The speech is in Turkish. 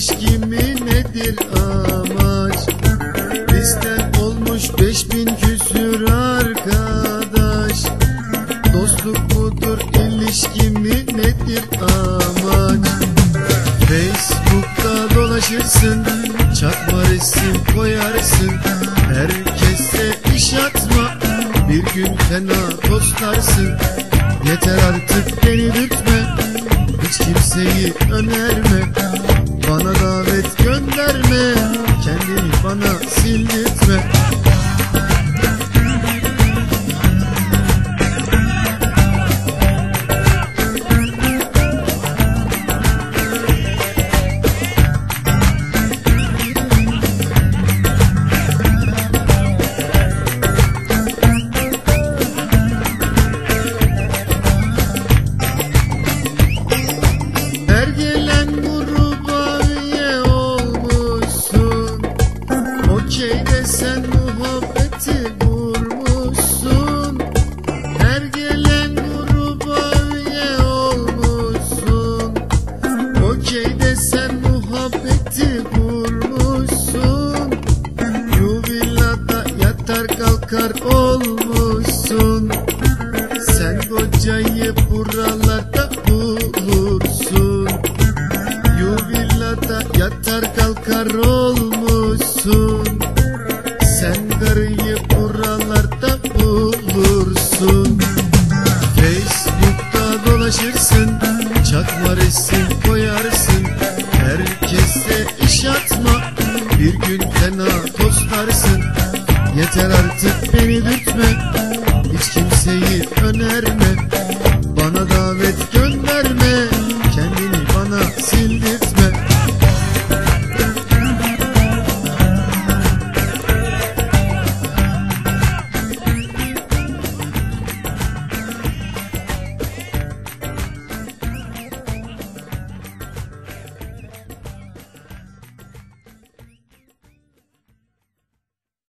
ilişkimi nedir amaç? Bizden olmuş beş bin küsür arkadaş. Dostluk budur ilişkimi nedir amaç? Facebook'ta dolaşırsın Çakma resim koyarsın. Herkese iş atma Bir gün fena toslarsın. Yeter artık beni dürtme Hiç kimseyi önerme. Bana davet gönderme Kendini bana sildirtme yatar kalkar olmuşsun. Sen kocayı buralarda bulursun. Yuvillada yatar kalkar olmuşsun. Sen karıyı buralarda bulursun. Facebook'ta dolaşırsın Çakma resim koyarsın. Herkese iş atma Bir gün fena Yeter artık beni dürtme. Hiç kimseyi önerme. Bana davet